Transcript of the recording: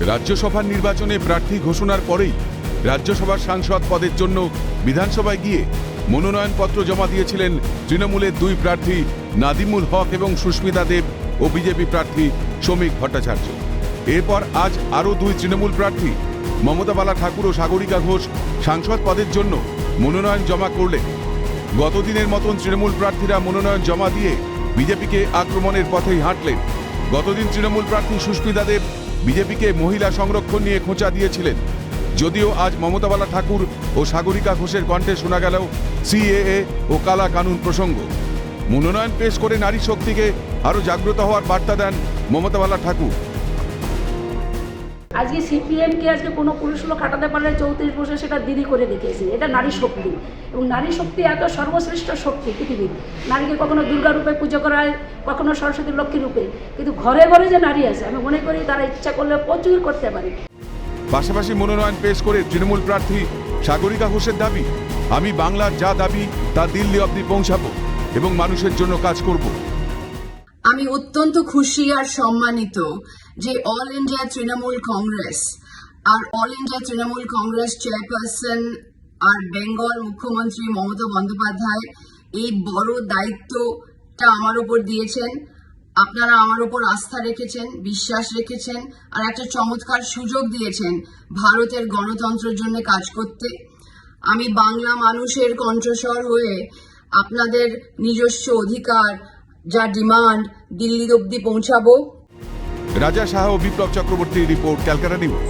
রাজ্যসভার নির্বাচনে প্রার্থী ঘোষণার পরেই রাজ্যসভার সাংসদ পদের জন্য বিধানসভায় গিয়ে মনোনয়নপত্র জমা দিয়েছিলেন তৃণমূলের দুই প্রার্থী নাদিমুল হক এবং সুস্মিতা দেব ও বিজেপি প্রার্থী শ্রমিক ভট্টাচার্য। এরপর আজ আরও দুই তৃণমূল প্রার্থী, মমতা বালা ঠাকুর ও সাগরিকা ঘোষ সাংসদ পদের জন্য মনোনয়ন জমা করলেন। গতদিনের মতন তৃণমূল প্রার্থীরা মনোনয়ন জমা দিয়ে বিজেপিকে আক্রমণের পথেই হাঁটলেন। গতদিন তৃণমূল প্রার্থী সুস্মিতা দেব বিজেপিকে মহিলা সংরক্ষণ নিয়ে খোঁচা দিয়েছিলেন। যদিও আজ মমতাবালা ঠাকুর ও সাগরিকা ঘোষের কণ্ঠে শোনা গেল সিএএ ও কালা কানুন প্রসঙ্গ। মনোনয়ন পেশ করে নারী শক্তিকে আরও জাগ্রত হওয়ার বার্তা দেন মমতাবালা ঠাকুর। আজকে সিপিএমকে আজকে কোনো পুরুষ লোক কাটাতে পারলে চৌত্রিশ বছর সেটা দিদি করে দেখিয়েছে। এটা নারী শক্তি। এবং নারী শক্তি এত সর্বশ্রেষ্ঠ শক্তি পৃথিবীর। নারীকে কখনো দুর্গা রূপে পুজো করা হয় কখনো সরস্বতী লক্ষ্মী রূপে। কিন্তু ঘরে ঘরে যে নারী আছে আমি মনে করি তারা ইচ্ছা করলে প্রচুর করতে পারে। পাশাপাশি মনোনয়ন পেশ করে তৃণমূল প্রার্থী সাগরিকা ঘোষের দাবি আমি বাংলার যা দাবি তা দিল্লি অবধি পৌঁছাবো এবং মানুষের জন্য কাজ করব। আমি অত্যন্ত খুশি আর সম্মানিত যে অল ইন্ডিয়া তৃণমূল কংগ্রেস আর All India Trinamool Congress chairperson আর বেঙ্গল মুখ্যমন্ত্রী মমতা বন্দ্যোপাধ্যায় এই বড় দায়িত্বটা আমার উপর দিয়েছেন। আপনারা আমার উপর আস্থা রেখেছেন, বিশ্বাস রেখেছেন আর একটা চমৎকার সুযোগ দিয়েছেন ভারতের গণতন্ত্রের জন্য কাজ করতে। আমি বাংলা মানুষের কণ্ঠস্বর হয়ে আপনাদের নিজস্ব অধিকার, যা ডিমান্ড দিল্লি অব্দি পৌঁছাবো। রাজা সাহা ও বিপ্লব চক্রবর্তীর রিপোর্ট ক্যালকাটা নিউজ।